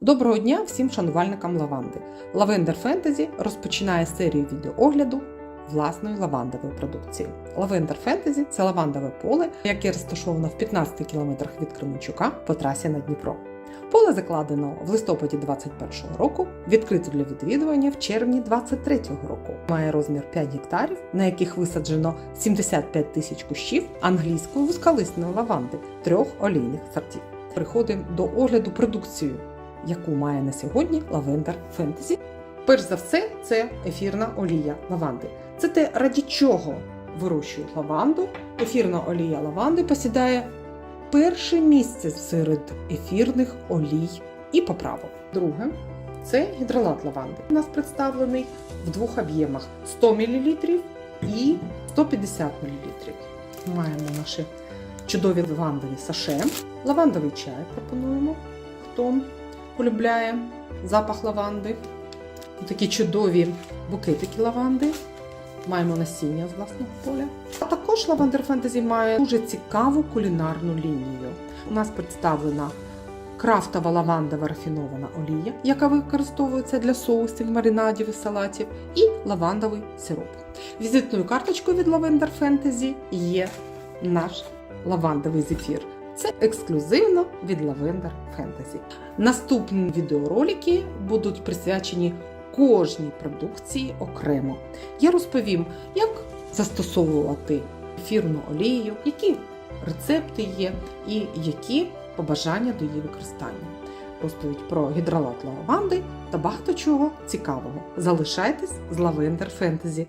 Доброго дня всім шанувальникам лаванди. Lavender Fantasy розпочинає серію відеоогляду власної лавандової продукції. Lavender Fantasy – це лавандове поле, яке розташовано в 15 кілометрах від Кременчука по трасі на Дніпро. Поле закладено в листопаді 2021 року, відкрито для відвідування в червні 2023 року. Має розмір 5 гектарів, на яких висаджено 75 тисяч кущів англійської вузьколисної лаванди трьох олійних сортів. Переходимо до огляду продукції, яку має на сьогодні Lavender Fantasy. Перш за все, це ефірна олія лаванди. Це те, раді чого вирощують лаванду. Ефірна олія лаванди посідає перше місце серед ефірних олій і поправок. Друге це гідролат лаванди. У нас представлений в двох об'ємах 100 мл і 150 мл. Маємо наші чудові лавандові саше. Лавандовий чай пропонуємо, хто полюбляє запах лаванди. Такі чудові букетики лаванди. Маємо насіння з власного поля. А також Lavender Fantasy має дуже цікаву кулінарну лінію. У нас представлена крафтова лавандова рафінована олія, яка використовується для соусів, маринадів і салатів, і лавандовий сироп. Візитною карточкою від Lavender Fantasy є наш лавандовий зефір. Це ексклюзивно від Lavender Fantasy. Наступні відеоролики будуть присвячені кожній продукції окремо. Я розповім, як застосовувати ефірну олію, які рецепти є і які побажання до її використання. Розповідь про гідролат лаванди та багато чого цікавого. Залишайтесь з Lavender Fantasy.